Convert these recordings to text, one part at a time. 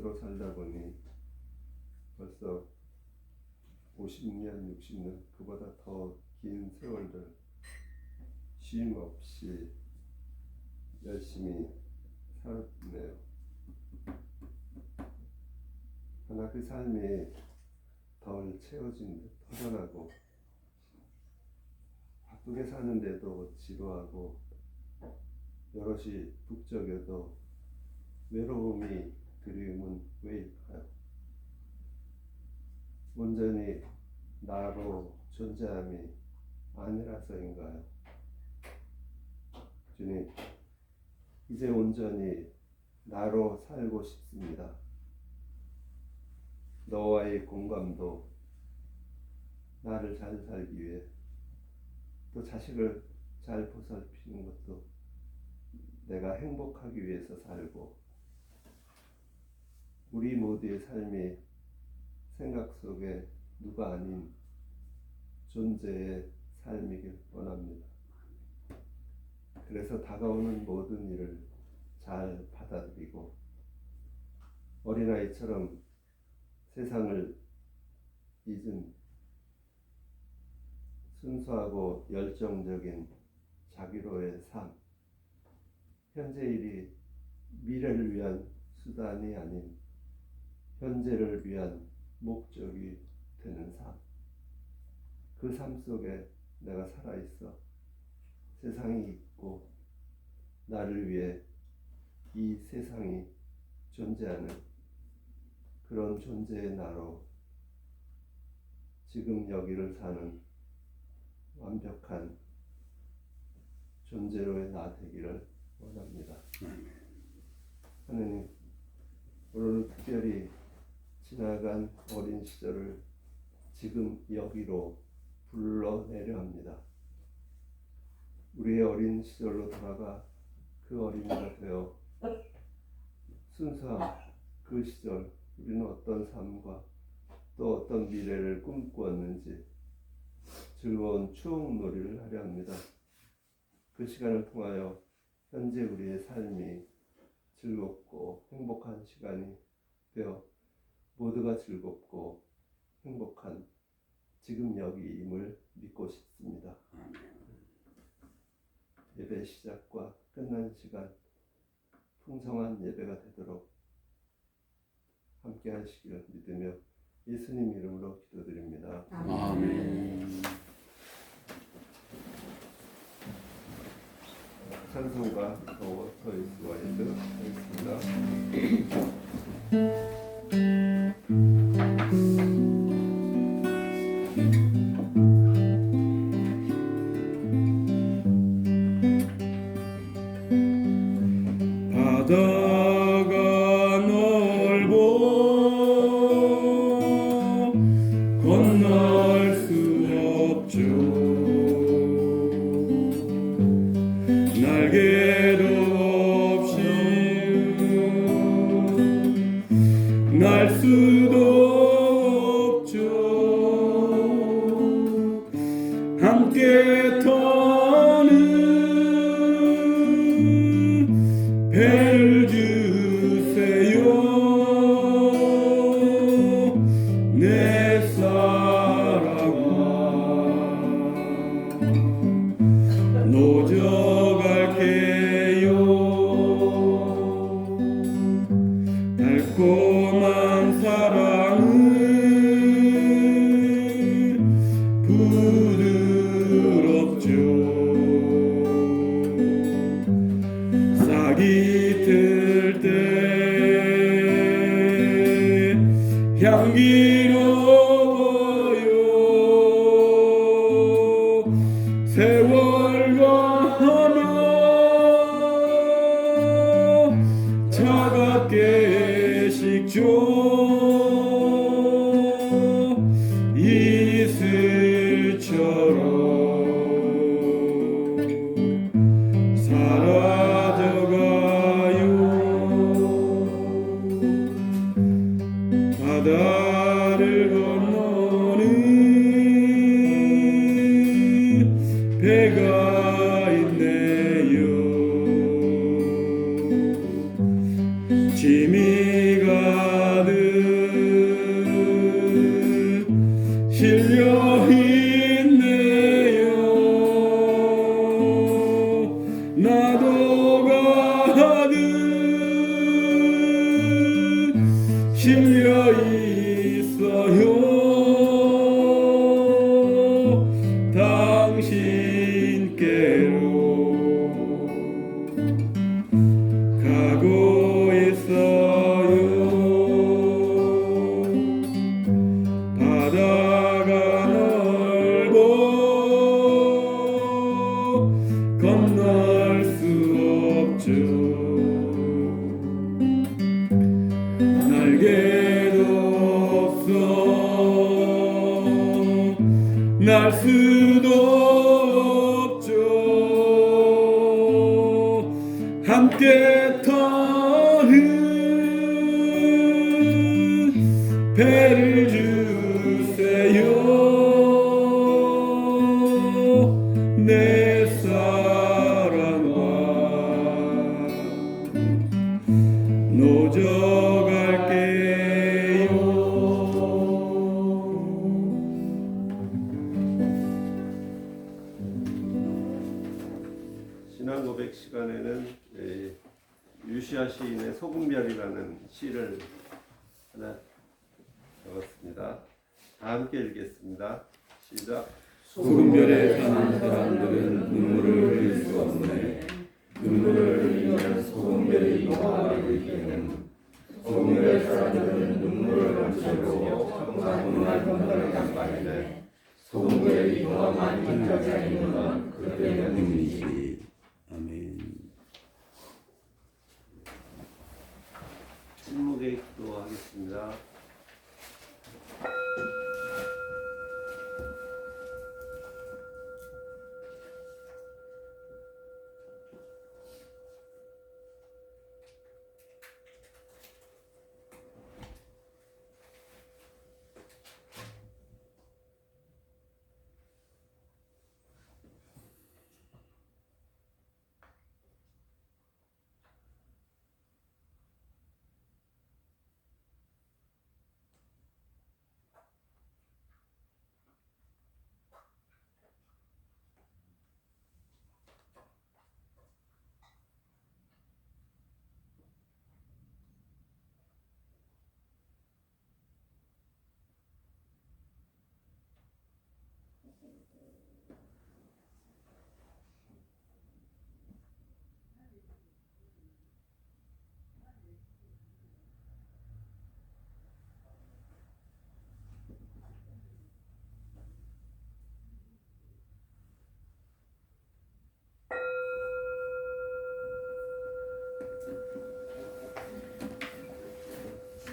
무엇으로 살다 보니 벌써 50년, 60년 그보다 더 긴 세월들 쉼 없이 열심히 살았네요. 하나 그 삶이 덜 채워진 듯 허전하고 바쁘게 사는데도 지루하고 여럿이 북적여도 외로움이 그리움은 왜일까요? 온전히 나로 존재함이 아니라서인가요? 주님, 이제 온전히 나로 살고 싶습니다. 너와의 공감도 나를 잘 살기 위해 또 자식을 잘 보살피는 것도 내가 행복하기 위해서 살고 우리 모두의 삶이 생각 속에 누가 아닌 존재의 삶이길 원합니다. 그래서 다가오는 모든 일을 잘 받아들이고 어린아이처럼 세상을 잊은 순수하고 열정적인 자기로의 삶 현재 일이 미래를 위한 수단이 아닌 현재를 위한 목적이 되는 삶. 그 삶 속에 내가 살아있어 세상이 있고 나를 위해 이 세상이 존재하는 그런 존재의 나로 지금 여기를 사는 완벽한 존재로의 나 되기를 원합니다. 하느님, 오늘은 특별히 지나간 어린 시절을 지금 여기로 불러내려 합니다. 우리의 어린 시절로 돌아가 그 어린이가 되어 순수한 그 시절 우리는 어떤 삶과 또 어떤 미래를 꿈꾸었는지 즐거운 추억 놀이를 하려 합니다. 그 시간을 통하여 현재 우리의 삶이 즐겁고 행복한 시간이 되어 모두가 즐겁고 행복한 지금 여기임을 믿고 싶습니다. 예배 시작과 끝난 시간 풍성한 예배가 되도록 함께 하시기를 믿으며 예수님 이름으로 기도드립니다. 아멘. 찬송가 더 워터 이스 와이드 하겠습니다. 수 이틀때 향기 만주로 정말 공간을 양반이되 소구의 이거만 네. 인자자이는 그때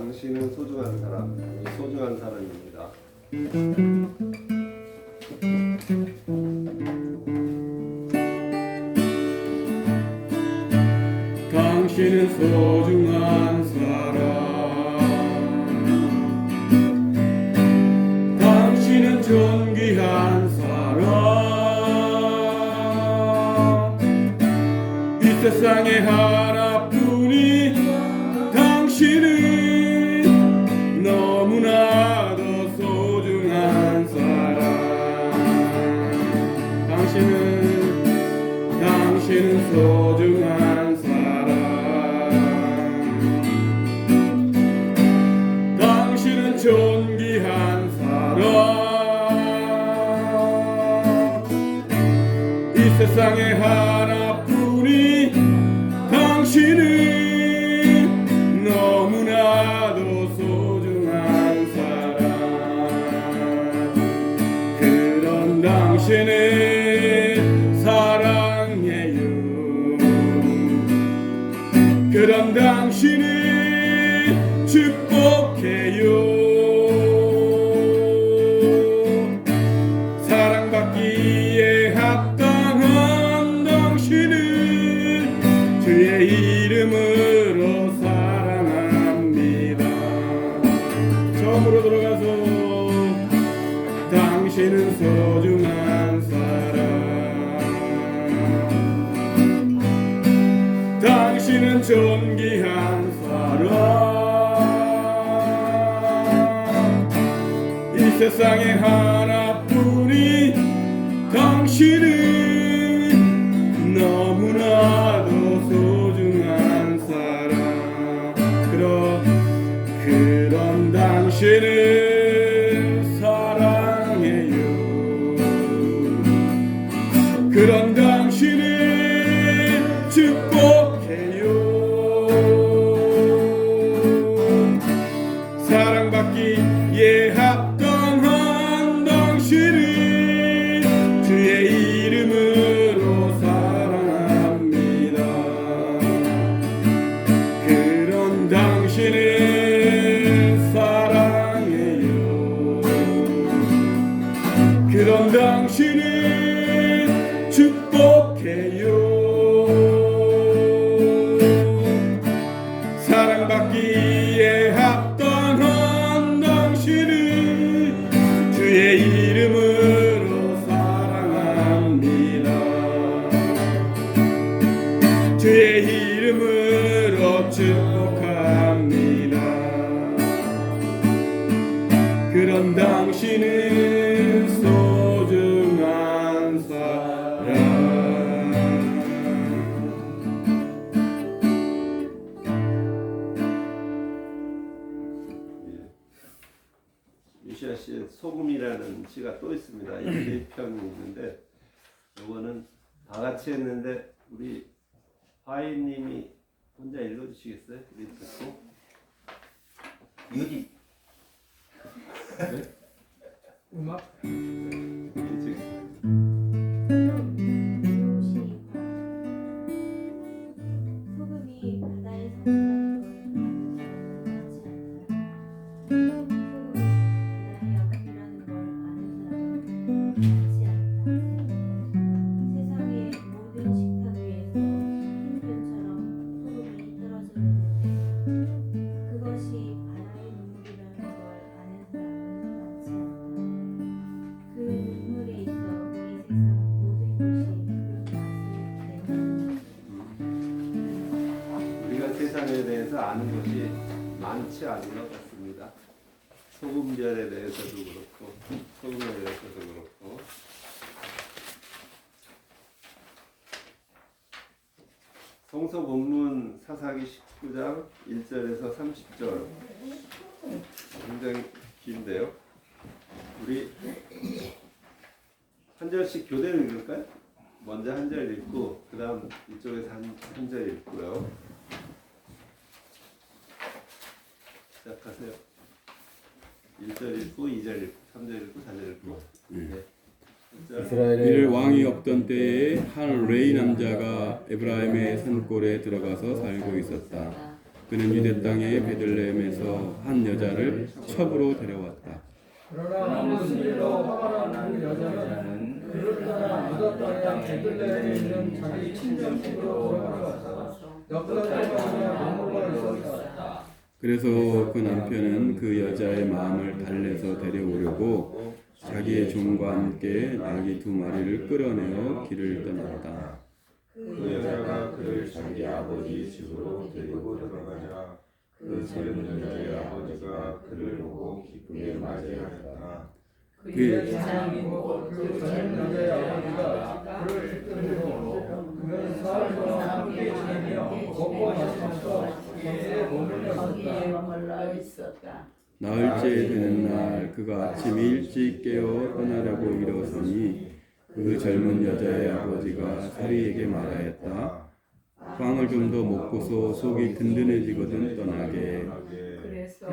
당신은 소중한 사람, 소중한 사람입니다. 당신은 소중한 사람 당신은 존귀한 사람 이 세상의 하나 불쌍해 하 세상에 하 음악 성서 본문 사사기 19장 1절에서 30절 굉장히 긴데요. 우리 한 절씩 교대로 읽을까요? 먼저 한 절 읽고 그 다음 이쪽에서 한절 읽고요. 시작하세요. 1절 읽고 2절 읽고 3절 읽고 4절 읽고 네. 자, 이를 왕이 없던 때에 한 레이 남자가 에브라임의 산골에 들어가서 살고 있었다. 그는 유대 땅의 베들레헴에서 한 여자를 첩으로 데려왔다. 그러나 무슨 일로 화가 난그 여자는 그를 따라 유다 땅의 베들레헴에 있는 자기 친정 집으로 돌아가서 넉달 동안 머물러 있었다. 그래서 그 남편은 그 여자의 마음을 달래서 데려오려고 자기의 종과 함께 나귀 두 마리를 끌어내어 길을 떠났다. 그 여자가 그를 자기 아버지 집으로 데리고 들어가자 그 젊은 여자의 아버지가 그를 보고 기쁘게 맞이하였다. 그 사람이고 그 젊은 여자의 아버지가 그를 이끌고 그는 사흘 동안 함께 지내며 먹고 마시면서 거기에 머물러 있었다. 나흘째 되는 날 그가 아침 일찍 깨어 떠나려고 일어서니 그 젊은 여자의 아버지가 사리에게 말하였다. 빵을 좀 더 먹고서 속이 든든해지거든 떠나게. 그래서.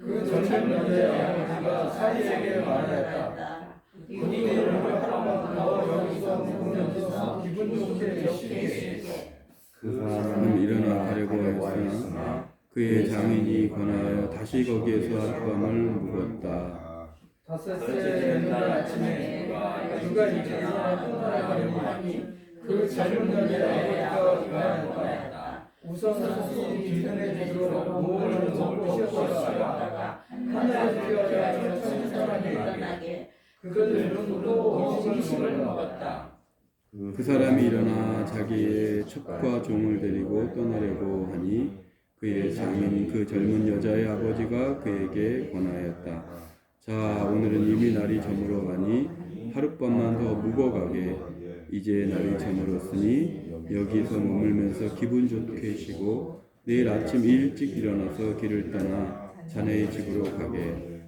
그 젊은 여자의 아버지가 사리에게 말하였다. 우리를 하나만 더 여기서 묵으면서 기분 좋게 쉬게 그 사람은 일어나 가려고 했으나 그의 장인이 권하여 다시 거기에서 하룻밤을 묵었다. 다섯째 되는 날 아침에 그가 일어나 떠나가려고 하니 그 젊은 여자의 아버지가 말하였다. 우선 스스로 기준해주도록 몸을 먹고 쉬었다가 하늘에서 뛰어야 천천히 떠나게 그들은 또 음식을 먹었다. 그 사람이 일어나 자기의 첩과 종을 데리고 떠나려고 하니 그의 장인 그 젊은 여자의 아버지가 그에게 권하였다. 자 오늘은 이미 날이 저물어 가니 하룻밤만 더 묵어 가게 이제 날이 저물었으니 여기서 머물면서 기분 좋게 쉬고 내일 아침 일찍 일어나서 길을 떠나 자네의 집으로 가게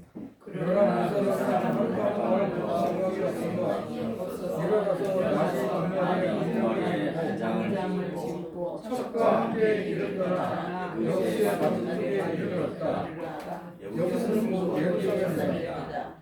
그러나 그 사람은 밤을 생각이 없어 일어나서 다시 동료의 장을 짓고 첩과 함께 떠나 여기에 맞은편에 이르렀다. 여기서는 뭐 예루살렘이다.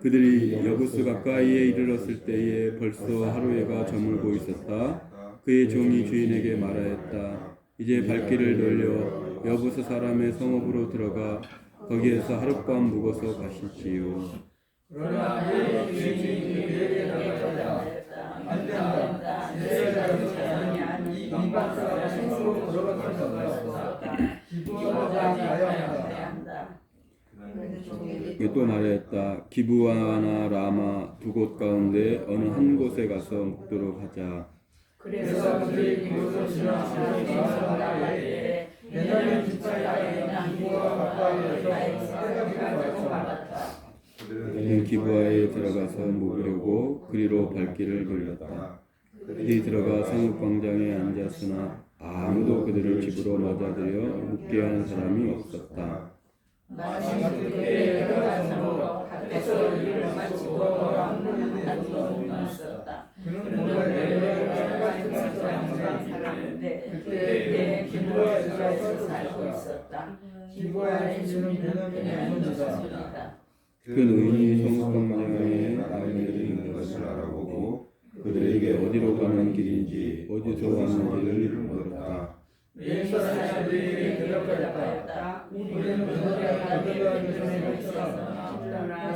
그들이 여부스 가까이에 이르렀을 때에 벌써 하루해가 저물고 있었다. 그의 종이 주인에게 말하였다. 이제 발길을 돌려 여부스 사람의 성읍으로 들어가 거기에서 하룻밤 묵어서 가시지요. 그러나 그 주인이 그에게 대답하였다. 안 된다. 이스라엘 아니 이방 수 없다. 기부하자 가야 한다. 그또 말하였다. 기부아나 라마 두 곳 가운데 어느 한 곳에 가서 묵도록 하자. 그래서 그들이 그곳을 지나서 나갈 베냐민 지파의 기부와 가까이에서 해가지고 말았다. 그들은 기부아에 들어가서 묵으려고 그리로 발길을 돌렸다. 그들이 들어가 성읍 광장에 앉았으나 아무도 그들을 집으로 맞아들여 묵게 한 사람이 없었다. 그는 있었다. 기부아의 주인은 베냐민의 아들이다. 그 노인이 성읍 광장에 아이들이 있는 것을 알아보고 그들에게 어디로 가는 길인지 어디서 왔는지를 물었다. 옛 사람들이 대답하였다. 우리는 그들과 그들과 전에 있었으나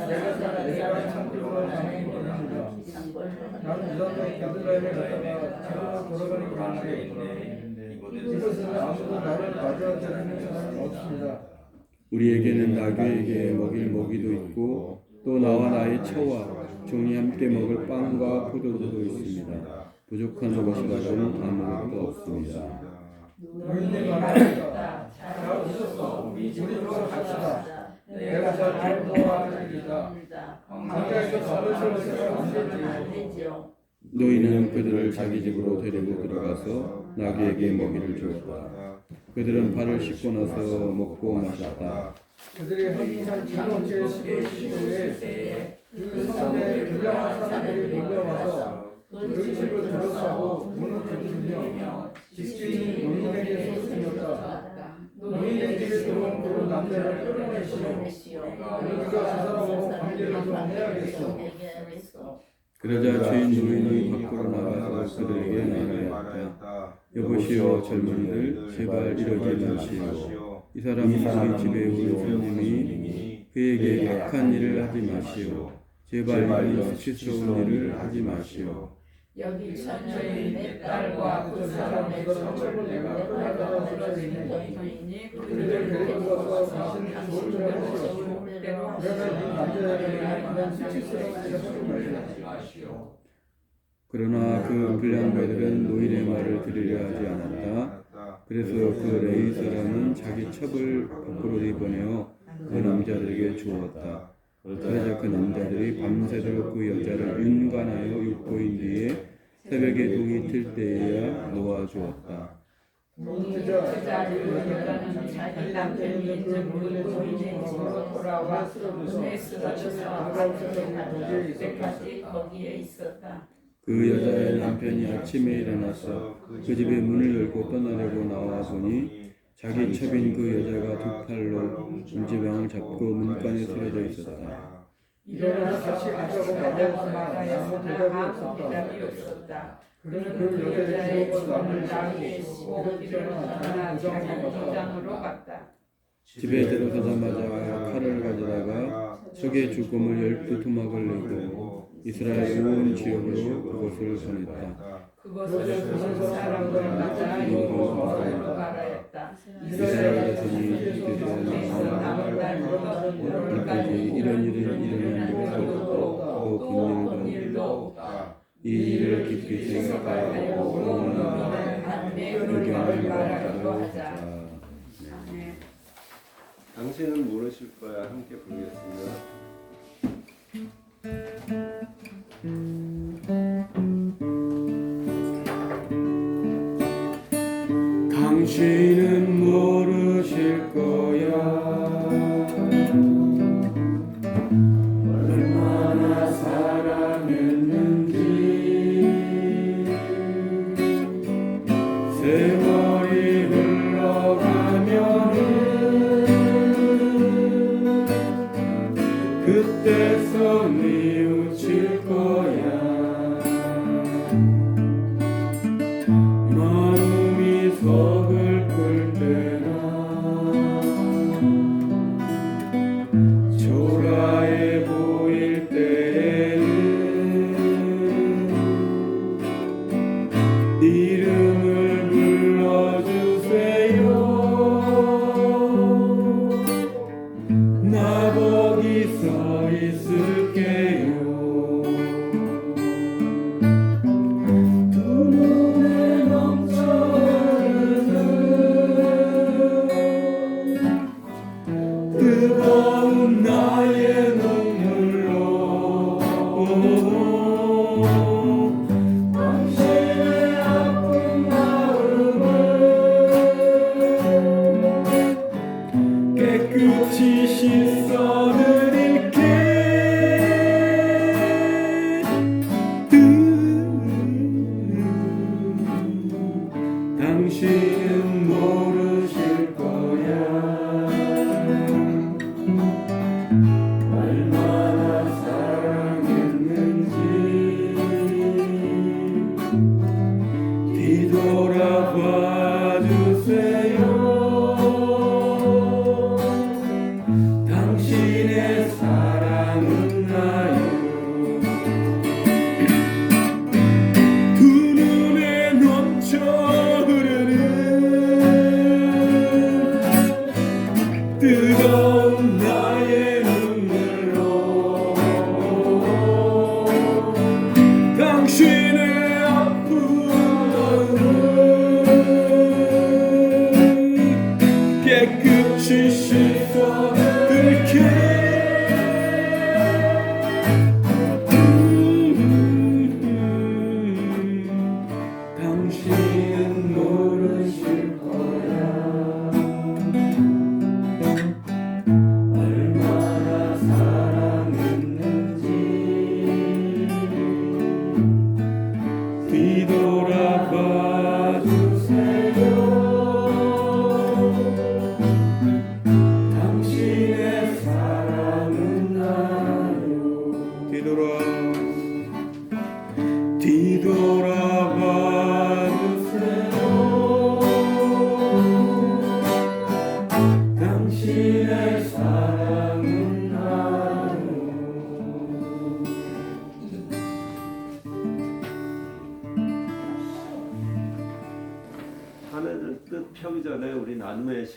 내가 사 내가 참기로 자네 모릅니다. 나는 이전에 베들레헴에 갔다가 집으로 돌아가는 길에 있네. 이곳에는 아무도 나를 맞아들이는 사람이 없습니다. 우리에게는 나귀에게 먹일 먹이도 있고 또 나와 나의 처와 종이 함께 먹을 빵과 포도주도 있습니다. 부족한 것이라고는 아무것도 없습니다. 노인은 그들을 자기 집으로 데리고 들어가서 나귀에게 먹이를 주었다. 그들은 발을 씻고 나서 먹고 마셨다. 그들이 항상 시골 시골에 그 성에 불량한 사람들이 몰려와서 그 집을 들어서고 문을 두드리며 집주인이 노인에게 소리쳤다. 노인의 집에 들어온 그 남자를 끌어내시오. 우리가 그 사람하고 관계를 좀 해야겠어. 그러자 주인 노인이 밖으로 나가서 그들에게 말하였다. 여보시오 젊은이들 제발 이러지 마시오. 이 사람이 우리 집에 온 손님이 그에게 악한 일을 하지 마시오. 제발 이런 수치스러운 일을 하지 마시오. 여기 처녀인 내 딸과 그 사람의 처를 내가 끌어다가 쓰러지니 그들을 데리고 와서 당신 좋은 좋을 대로 그러면 이 남자에게 그런 수치스러운 일을 하지 마시오. 그러나 그 불량 배들은 노인의 말을 들으려 하지 않았다. 그래서 그 레이 사람은 자기 첩을 밖으로 내보내어 그 남자들에게 주었다. 그러자 그 남자들이 밤새도록 그 여자를 윤관하여 육보인 뒤에 새벽에 동이 틀 때에야 놓아주었다. 그 거기에 있었다. 그 여자의 남편이 아침에 일어나서 그 집의 문을 열고 떠나려고 나와 보니 자기 첩인 그 여자가 두 팔로 문지방을 잡고 문간에 쓰러져 있었다. 일어나서 같이 가자고 말하였으나 아무 대답이 없었다. 그는 그 여자의 길을 떠나 떠나 자기 고장으로 갔다. 집에 들어서자마자 칼을 가져다가 적의 죽음을 열두 토막을 내고 이스라엘 온 지역으로 그것을 전했다. 그것을 보는 사람들 맞아 여호와로 말하였다. 이스라엘 자손이 주께서 남은 날부터 오늘까지 이런 일은 일어난 적이 없고 또또본본 일도 일도 없다. 이 일을 깊이 생각하고 오는 반대 의견을 말하기도 말하도록 하자. 하자. 아멘. 당신은 모르실 거야. 함께 부르겠습니다. 당신은 모르실 거야